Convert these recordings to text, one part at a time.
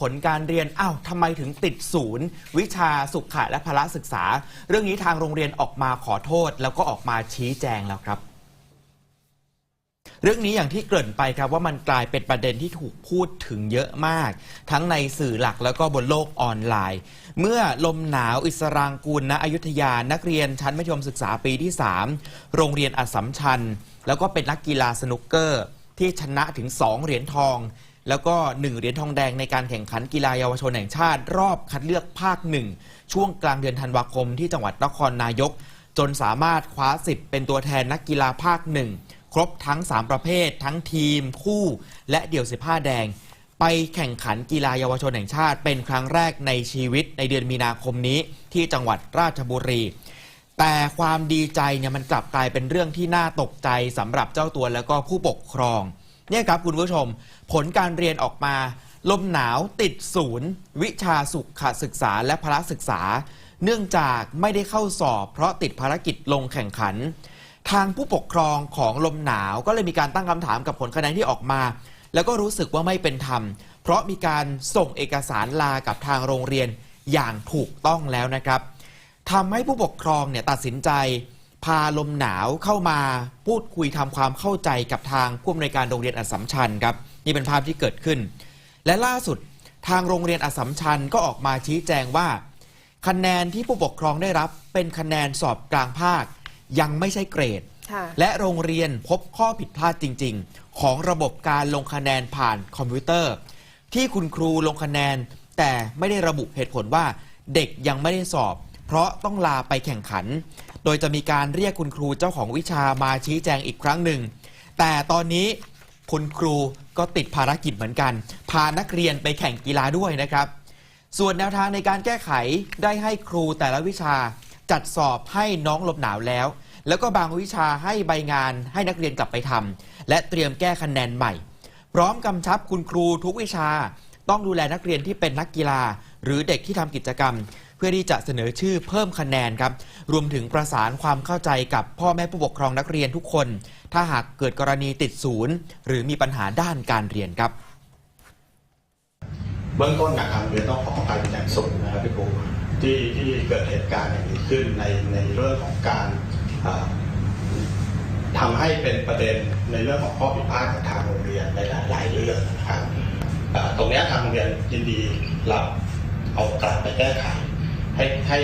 ผลการเรียนอ้าวทำไมถึงติดศูนย์ วิชาสุขะและพละศึกษา เรื่องนี้ทางโรงเรียนออกมาขอโทษ แล้วก็ออกมาชี้แจงแล้วครับ เรื่องนี้อย่างที่เกริ่นไปครับว่ามันกลายเป็นประเด็นที่ถูกพูดถึงเยอะมาก ทั้งในสื่อหลักแล้วก็บนโลกออนไลน์ เมื่อลมหนาวอิสรางกูลณอยุธยานักเรียนชั้นมัธยมศึกษาปีที่ 3 โรงเรียนอัสสัมชัญแล้วก็เป็นนักกีฬาสนุกเกอร์ ที่ชนะถึง 2 เหรียญทอง แล้วก็1เหรียญทองแดงในการแข่งขันกีฬาเยาวชนแห่งชาติ รอบคัดเลือกภาคหนึ่งช่วงกลางเดือนธันวาคมที่จังหวัดนครนายก จนสามารถคว้าสิทธิ์เป็นตัวแทนนักกีฬาภาคหนึ่งครบทั้ง 3 ประเภท ทั้งทีม คู่ และเดี่ยวสิบห้าแดง ไปแข่งขันกีฬาเยาวชนแห่งชาติ เป็นครั้งแรกในชีวิตในเดือนมีนาคมนี้ที่จังหวัดราชบุรี แต่ความดีใจเนี่ยมันกลับกลายเป็นเรื่องที่น่าตกใจสำหรับเจ้าตัวแล้วก็ผู้ปกครอง เนี่ยครับคุณผู้ชม ผลการเรียนออกมา ลมหนาวติดศูนย์ วิชาสุขศึกษาและพละศึกษา เนื่องจากไม่ได้เข้าสอบ เพราะติดภารกิจลงแข่งขัน ทางผู้ปกครองของลมหนาวก็เลยมีการตั้งคำถามกับผลคะแนนที่ออกมา แล้วก็รู้สึกว่าไม่เป็นธรรม เพราะมีการส่งเอกสารลากับทางโรงเรียนอย่างถูกต้องแล้วนะครับทำให้ผู้ปกครองเนี่ยตัดสินใจ พาลมหนาวเข้ามาพูดคุยทำความเข้าใจกับทางผู้อำนวยการโรงเรียนอัสสัมชัญครับ นี่เป็นภาพที่เกิดขึ้น และล่าสุดทางโรงเรียนอัสสัมชัญก็ออกมาชี้แจงว่า คะแนนที่ผู้ปกครองได้รับ เป็นคะแนนสอบกลางภาค ยังไม่ใช่เกรดค่ะและโรงเรียนพบข้อผิดพลาดจริง ๆ ของระบบการลงคะแนนผ่านคอมพิวเตอร์ ที่คุณครูลงคะแนน แต่ไม่ได้ระบุเหตุผลว่า เด็กยังไม่ได้สอบ เพราะต้องลาไปแข่งขัน โดยจะมีการเรียกคุณครูเจ้าของวิชามาชี้แจงอีกครั้งหนึ่ง แต่ตอนนี้คุณครูก็ติดภารกิจเหมือนกัน พานักเรียนไปแข่งกีฬาด้วยนะครับ ส่วนแนวทางในการแก้ไขได้ให้ครูแต่ละวิชาจัดสอบให้น้องลมหนาวแล้ว แล้วก็บางวิชาให้ใบงานให้นักเรียนกลับไปทำและเตรียมแก้คะแนนใหม่ พร้อมกำชับคุณครูทุกวิชา ต้องดูแลนักเรียนที่เป็นนักกีฬา หรือเด็กที่ทำกิจกรรม พื่อที่จะเสนอชื่อเพิ่มคะแนนครับ รวมถึงประสานความเข้าใจกับพ่อแม่ผู้ปกครองนักเรียนทุกคน ถ้าหากเกิดกรณีติดศูนย์ หรือมีปัญหาด้านการเรียนครับเบื้องต้นนะครับเรียนต้องขออภัยเป็นอย่างสูงนะครับพี่ครูที่ที่เกิดเหตุการณ์อย่างนี้ขึ้นในในเรื่องของการเอ่อทำให้เป็นประเด็นในเรื่องของข้อผิดพลาดของทางโรงเรียนในหลาย ๆ เรื่องนะครับตรงนี้ทางโรงเรียนยินดีรับเอากลับไปแก้ไข ให้ให้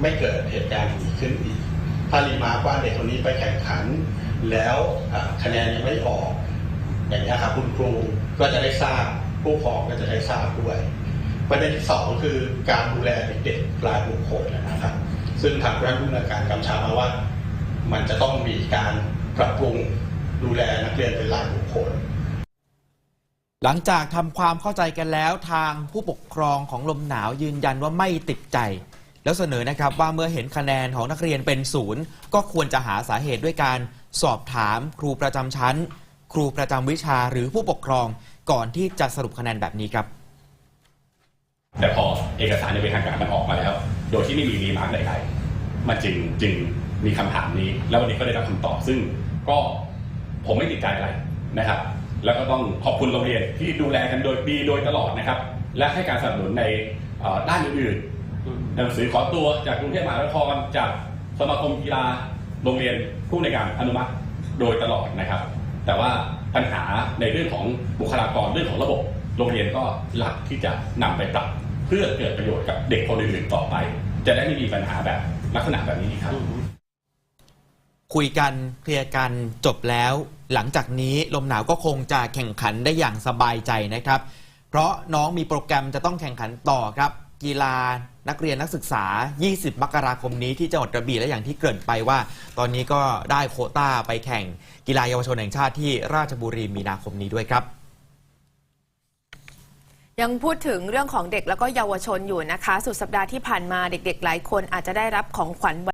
ไม่เกิดเหตุการณ์นี้ขึ้นอีก ถ้ารีมาร์คว่าเด็กคนนี้ไปแข่งขัน แล้วคะแนนยังไม่ออก อย่างนี้ครับคุณครูก็จะได้ทราบผู้ปกครองก็จะได้ทราบด้วยประเด็นที่สองคือการดูแลเด็กๆรายบุคคลนะครับ ซึ่งทางด้านผู้นวยการกำชับมาว่า มันจะต้องมีการปรับปรุงดูแลนักเรียนเป็นรายบุคคล หลังจากทำความเข้าใจกันแล้วทางผู้ปกครองของลมหนาวยืนยันว่าไม่ติดใจ แล้วเสนอนะครับว่าเมื่อเห็นคะแนนของนักเรียนเป็นศูนย์ก็ควรจะหาสาเหตุด้วยการสอบถามครูประจำชั้น ครูประจำวิชาหรือผู้ปกครอง ก่อนที่จะสรุปคะแนนแบบนี้ครับ แต่พอเอกสารในเป็นทางการมันออกมาแล้ว โดยที่ไม่มีรีมาร์กใดๆมันจึงจึงมีคำถามนี้ แล้ววันนี้ก็ได้รับคำตอบซึ่งก็ผมไม่ติดใจอะไรนะครับ แล้วก็ต้องขอบคุณโรงเรียนที่ดูแลกันโดยดีโดยตลอดนะครับ และให้การสนับสนุนในเอ่อด้านอื่นๆ หนังสือขอตัวจากกรุงเทพมหานครจากสมาคมกีฬาโรงเรียนผู้ในการอนุมัติโดยตลอดนะครับ แต่ว่าปัญหาในเรื่องของบุคลากรเรื่องของระบบ โรงเรียนก็รับที่จะนำไปปรับเพื่อเกิดประโยชน์กับเด็กคนอื่นๆต่อไป จะได้ไม่มีปัญหาแบบลักษณะแบบนี้ครับ คุยกันเคลียร์กันจบแล้ว หลังจากนี้ลมหนาวก็คงจะแข่งขันได้อย่างสบายใจนะครับ เพราะน้องมีโปรแกรมจะต้องแข่งขันต่อครับ กีฬานักเรียนนักศึกษา 20 มกราคมนี้ที่จังหวัดกระบี่และอย่างที่เกริ่นไปว่า ตอนนี้ก็ได้โคต้าไปแข่งกีฬาเยาวชนแห่งชาติที่ราชบุรีมีนาคมนี้ด้วยครับ ยังพูดถึงเรื่องของเด็กแล้วก็เยาวชนอยู่นะคะ สุดสัปดาห์ที่ผ่านมาเด็ก ๆ หลายคนอาจจะได้รับของขวัญ